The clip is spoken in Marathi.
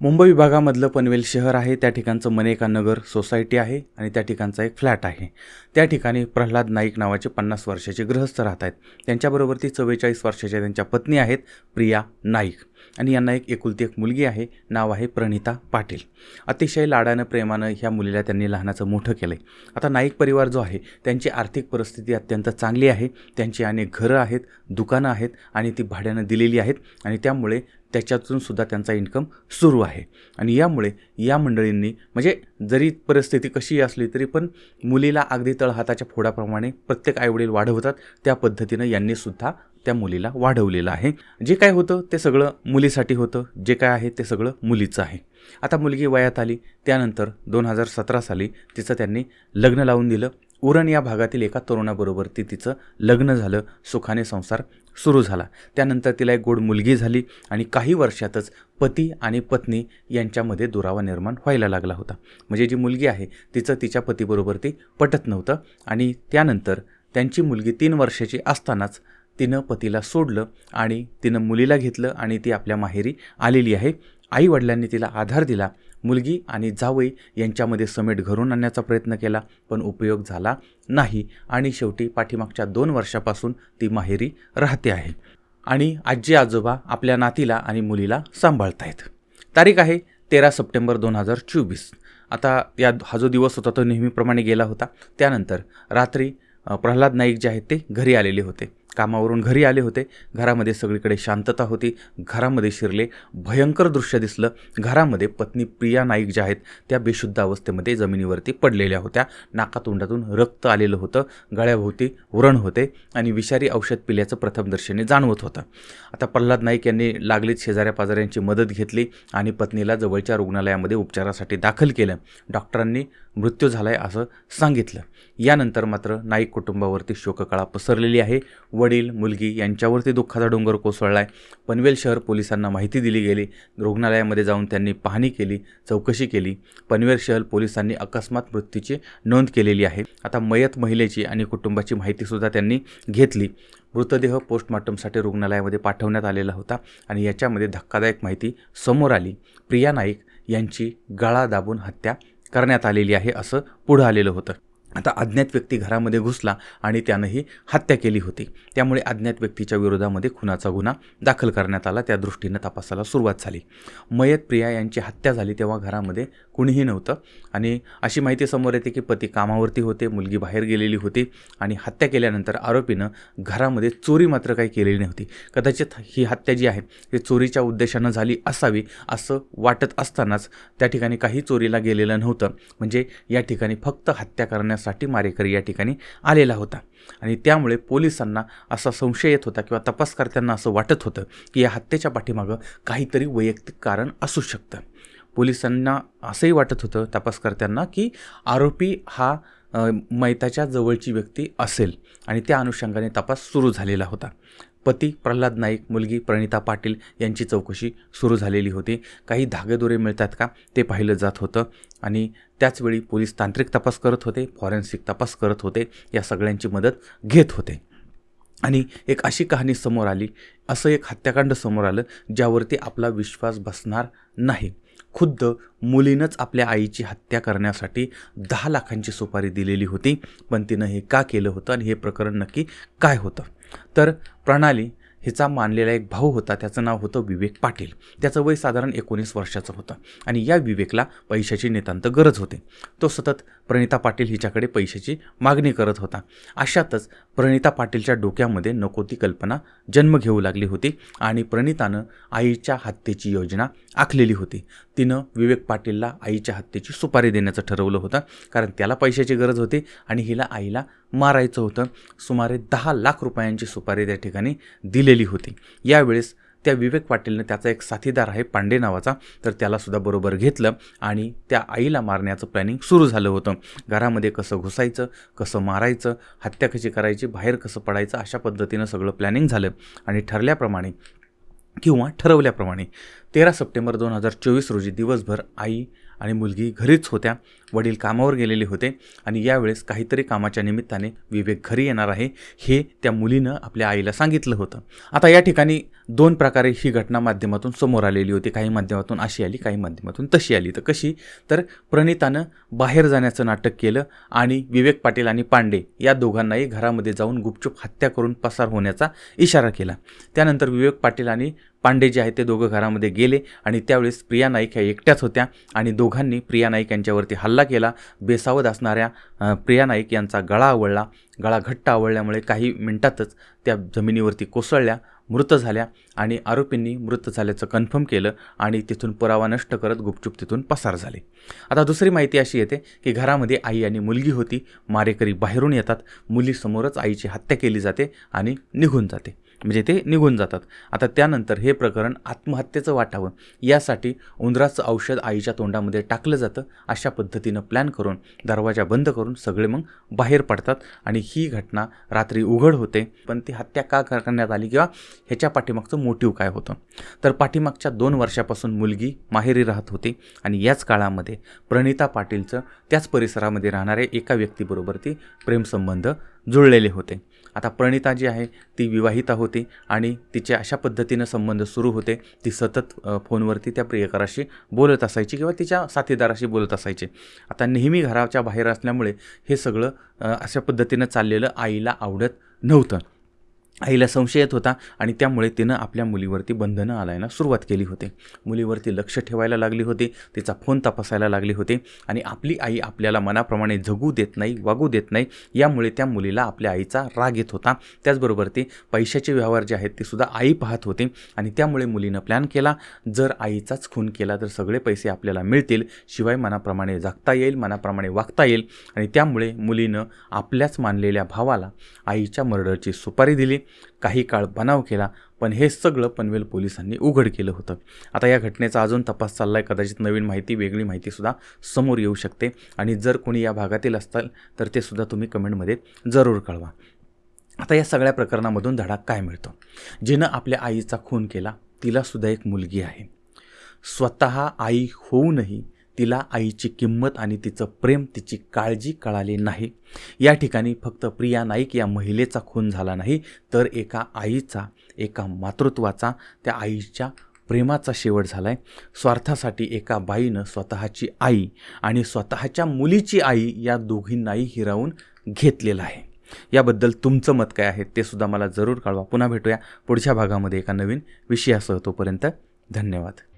मुंबई विभागामधलं पनवेल शहर आहे. त्या ठिकाणचं मनेका नगर सोसायटी आहे आणि त्या ठिकाणचा एक फ्लॅट आहे. त्या ठिकाणी प्रल्हाद नाईक नावाचे पन्नास वर्षाचे गृहस्थ राहत आहेत. त्यांच्याबरोबर ती चव्वेचाळीस वर्षाच्या त्यांच्या पत्नी आहेत प्रिया नाईक. आणि यांना एक एकुलती एक मुलगी आहे नाव आहे प्रणिता पाटील. अतिशय लाडानं प्रेमानं ह्या मुलीला त्यांनी लहानाचं मोठं केलं आहे आता नाईक परिवार जो आहे त्यांची आर्थिक परिस्थिती अत्यंत चांगली आहे. त्यांची अनेक घरं आहेत दुकानं आहेत आणि ती भाड्यानं दिलेली आहेत आणि त्यामुळे त्याच्यातून सुद्धा त्यांचा इन्कम सुरू आहे. आणि यामुळे या मंडळींनी म्हणजे जरी परिस्थिती कशी असली तरी पण मुलीला अगदी तळहाताच्या फोडाप्रमाणे प्रत्येक आईवडील वाढवतात. त्या पद्धतीनं यांनी सुद्धा त्या मुलीला वाढवलेलं आहे. जे काय होतं ते सगळं मुलीसाठी होतं. जे काय आहे ते सगळं मुलीचं आहे. आता मुलगी वयात आली त्यानंतर दोन हजार सतरा साली तिचं त्यांनी लग्न लावून दिलं. उरण या भागातील एका तरुणाबरोबर ती तिचं लग्न झालं. सुखाने संसार सुरू झाला. त्यानंतर तिला एक गोड मुलगी झाली आणि काही वर्षातच पती आणि पत्नी यांच्यामध्ये दुरावा निर्माण व्हायला लागला होता. म्हणजे जी मुलगी आहे तिचं तिच्या पतीबरोबर ती पटत नव्हतं आणि त्यानंतर त्यांची मुलगी तीन वर्षाची असतानाच तिनं पतीला सोडलं आणि तिनं मुलीला घेतलं आणि ती आपल्या माहेरी आलेली आहे. आई वडिलांनी तिला आधार दिला. मुलगी आणि जावई यांच्यामध्ये समेट घरून आणण्याचा प्रयत्न केला पण उपयोग झाला नाही आणि शेवटी पाठीमागच्या दोन वर्षापासून ती माहेरी राहते आहे. आणि आजी आजोबा आपल्या नातीला आणि मुलीला सांभाळतायत. तारीख आहे तेरा सप्टेंबर दोन हजार चोवीस. आता या हा जो दिवस होता तो नेहमीप्रमाणे गेला होता. त्यानंतर रात्री प्रल्हाद नाईक जे आहेत ते घरी आलेले होते. कामावरून घरी आले होते. घरामध्ये सगळीकडे शांतता होती. घरामध्ये शिरले. भयंकर दृश्य दिसलं. घरामध्ये पत्नी प्रिया नाईक ज्या आहेत त्या बेशुद्ध अवस्थेमध्ये जमिनीवरती पडलेल्या होत्या. नाकातोंडातून रक्त आलेलं होतं. गळ्याभोवती व्रण होते आणि विषारी औषध पिल्याचं प्रथमदर्शनी जाणवत होतं. आता प्रल्हाद नाईक यांनी लागलीच शेजाऱ्या पाजाऱ्यांची मदत घेतली आणि पत्नीला जवळच्या रुग्णालयामध्ये उपचारासाठी दाखल केलं. डॉक्टरांनी मृत्यू झाला आहे असं सांगितलं. यानंतर मात्र नाईक कुटुंबावरती शोककळा पसरलेली आहे. वडील मुलगी यांच्यावरती दुःखाचा डोंगर कोसळला आहे पनवेल शहर पोलिसांना माहिती दिली गेली. रुग्णालयामध्ये जाऊन त्यांनी पाहणी केली चौकशी केली. पनवेल शहर पोलिसांनी अकस्मात मृत्यूची नोंद केलेली आहे. आता मयत महिलेची आणि कुटुंबाची माहितीसुद्धा त्यांनी घेतली. मृतदेह पोस्टमॉर्टमसाठी रुग्णालयामध्ये पाठवण्यात आलेला होता आणि याच्यामध्ये धक्कादायक माहिती समोर आली. प्रिया नाईक यांची गळा दाबून हत्या करण्यात आलेली आहे असं पुढं आलेलं होतं. आता अज्ञात व्यक्ती घरामध्ये घुसला आणि त्यानं ही हत्या केली होती. त्यामुळे अज्ञात व्यक्तीच्या विरोधामध्ये खुनाचा गुन्हा दाखल करण्यात आला. त्या दृष्टीनं तपासाला सुरुवात झाली. मयत प्रिया यांची हत्या झाली तेव्हा घरामध्ये कुणीही नव्हतं. आणि अशी माहिती समोर येते की पती कामावरती होते मुलगी बाहेर गेलेली होती आणि हत्या केल्यानंतर आरोपीनं घरामध्ये चोरी मात्र काही केलेली नव्हती. कदाचित ही हत्या जी आहे ती चोरीच्या उद्देशानं झाली असावी असं वाटत असतानाच त्या ठिकाणी काही चोरीला गेलेलं नव्हतं. म्हणजे या ठिकाणी फक्त हत्या करण्यासाठी मारेकरी या ठिकाणी आलेला होता. आणि त्यामुळे पोलिसांना असा संशय येत होता किंवा तपासकर्त्यांना असं वाटत होतं की या हत्येच्या पाठीमागं काहीतरी वैयक्तिक कारण असू शकतं. पोलिसांना असंही वाटत होतं तपासकर्त्यांना की आरोपी हा मैताच्या जवळची व्यक्ती असेल. आणि त्या अनुषंगाने तपास सुरू झालेला होता. पती प्रल्हाद नाईक मुलगी प्रणिता पाटील यांची चौकशी सुरू झालेली होती. काही धागेदोरे मिळतात का? ते पाहिलं जात होतं. आणि त्याचवेळी पोलीस तांत्रिक तपास करत होते फॉरेन्सिक तपास करत होते या सगळ्यांची मदत घेत होते. आणि एक अशी कहाणी समोर आली असं एक हत्याकांड समोर आलं ज्यावरती आपला विश्वास बसणार नाही. खुद्द मुलीनंच आपल्या आईची हत्या करण्यासाठी दहा लाखांची सुपारी दिलेली होती पण तिनं हे का केलं होतं आणि हे प्रकरण नक्की काय होतं? तर प्रणाली हिचा मानलेला एक भाऊ होता त्याचं नाव होतं विवेक पाटील. त्याचं वय साधारण एकोणीस वर्षाचं होतं आणि या विवेकला पैशाची नितांत गरज होती. तो सतत प्रणिता पाटील हिच्याकडे पैशाची मागणी करत होता. अशातच प्रणिता पाटीलच्या डोक्यामध्ये नको ती कल्पना जन्म घेऊ लागली होती आणि प्रणितानं आईच्या हत्येची योजना आखलेली होती. तिनं विवेक पाटीलला आईच्या हत्येची सुपारी देण्याचं ठरवलं होतं कारण त्याला पैशाची गरज होती आणि हिला आईला मारायचं होतं. सुमारे दहा लाख रुपयांची सुपारी त्या ठिकाणी दिलेली होती. यावेळेस त्या विवेक पाटीलनं त्याचा एक साथीदार आहे पांडे नावाचा. तर त्यालासुद्धा बरोबर घेतलं आणि त्या आईला मारण्याचं प्लॅनिंग सुरू झालं होतं. घरामध्ये कसं घुसायचं कसं मारायचं हत्या कशी करायची बाहेर कसं पडायचं अशा पद्धतीनं सगळं प्लॅनिंग झालं. आणि ठरल्याप्रमाणे किंवा ठरवल्याप्रमाणे तेरा सप्टेंबर दोन हजार चोवीस रोजी दिवसभर आई आणि मुलगी घरीच होत्या. वडील कामावर गेलेले होते आणि यावेळेस काहीतरी कामाच्या निमित्ताने विवेक घरी येणार आहे हे त्या मुलीनं आपल्या आईला सांगितलं होतं. आता या ठिकाणी दोन प्रकारे ही घटना माध्यमातून समोर आलेली होती. काही माध्यमातून अशी आली काही माध्यमातून तशी आली. तर कशी? तर प्रणितानं बाहेर जाण्याचं नाटक केलं आणि विवेक पाटील आणि पांडे या दोघांनाही घरामध्ये जाऊन गुपचूप हत्या करून पसार होण्याचा इशारा केला. त्यानंतर विवेक पाटील आणि पांडे जे आहेत ते दोघं घरामध्ये गेले आणि त्यावेळेस प्रिया नाईक ह्या एकट्याच होत्या आणि दोघांनी प्रिया नाईक यांच्यावरती हल्ला केला. बेसावध असणाऱ्या प्रिया नाईक यांचा गळा आवळला. गळा घट्ट आवळल्यामुळे काही मिनिटातच त्या जमिनीवरती कोसळल्या मृत झाल्या आणि आरोपींनी मृत झाल्याचं कन्फर्म केलं आणि तिथून पुरावा नष्ट करत गुपचूप तिथून पसार झाले. आता दुसरी माहिती अशी येते की घरामध्ये आई आणि मुलगी होती. मारेकरी बाहेरून येतात. मुलीसमोरच आईची हत्या केली जाते आणि निघून जाते. म्हणजे ते निघून जातात. आता त्यानंतर हे प्रकरण आत्महत्येचं वाटावं. यासाठी उंदराचं औषध आईच्या तोंडामध्ये टाकलं जातं. अशा पद्धतीनं प्लॅन करून दरवाजा बंद करून सगळे मग बाहेर पडतात. आणि ही घटना रात्री उघड होते. पण ती हत्या का करण्यात आली किंवा ह्याच्या पाठीमागचं मोटिव काय होतं? तर पाठीमागच्या दोन वर्षापासून मुलगी माहेरी राहत होती आणि याच काळामध्ये प्रणिता पाटीलचं त्याच परिसरामध्ये राहणाऱ्या एका व्यक्तीबरोबर ती प्रेमसंबंध जुळलेले होते. आता प्रणिता जी आहे ती विवाहिता होती आणि तिचे अशा पद्धतीनं संबंध सुरू होते. ती सतत फोनवरती त्या प्रियकराशी बोलत असायची किंवा तिच्या साथीदाराशी बोलत असायची. आता नेहमी घराच्या बाहेर असल्यामुळे हे सगळं अशा पद्धतीनं चाललेलं आईला आवडत नव्हतं. आईला संशय येत होता आणि त्यामुळे तिनं आपल्या मुलीवरती बंधनं आलायला सुरुवात केली होती. मुलीवरती लक्ष ठेवायला लागली होती तिचा फोन तपासायला लागली होती आणि आपली आई आपल्याला मनाप्रमाणे जगू देत नाही वागू देत नाही यामुळे त्या मुलीला आपल्या आईचा राग येत होता. त्याचबरोबर ती पैशाचे व्यवहार जे आहेत ते सुद्धा आई पाहत होती आणि त्यामुळे मुलीनं प्लॅन केला जर आईचाच खून केला तर सगळे पैसे आपल्याला मिळतील शिवाय मनाप्रमाणे जगता येईल मनाप्रमाणे वागता येईल आणि त्यामुळे मुलीनं आपल्याच मानलेल्या भावाला आईच्या मर्डरची सुपारी दिली. काही काळ बनाव केला पण हे सगळं पनवेल पोलिसांनी उघड केलं होतं. आता या घटनेचा अजून तपास चालला आहे कदाचित नवीन माहिती वेगळी माहितीसुद्धा समोर येऊ शकते. आणि जर कोणी या भागातील असताल तर ते सुद्धा तुम्ही कमेंटमध्ये जरूर कळवा. आता या सगळ्या प्रकरणामधून धडा काय मिळतो? जिनं आपल्या आईचा खून केला तिलासुद्धा एक मुलगी आहे. स्वतः आई होऊनही तिला आईची किंमत आणि तिचं प्रेम तिची काळजी कळाली नाही. या ठिकाणी फक्त प्रिया नाईक या महिलेचा खून झाला नाही तर एका आईचा एका मातृत्वाचा त्या आईच्या प्रेमाचा शेवट झाला आहे स्वार्थासाठी एका बाईनं स्वतःची आई आणि स्वतःच्या मुलीची आई या दोघींनाही हिरावून घेतलेलं आहे. याबद्दल तुमचं मत काय आहे ते सुद्धा मला जरूर कळवा. पुन्हा भेटूया पुढच्या भागामध्ये एका नवीन विषयासह तोपर्यंत धन्यवाद.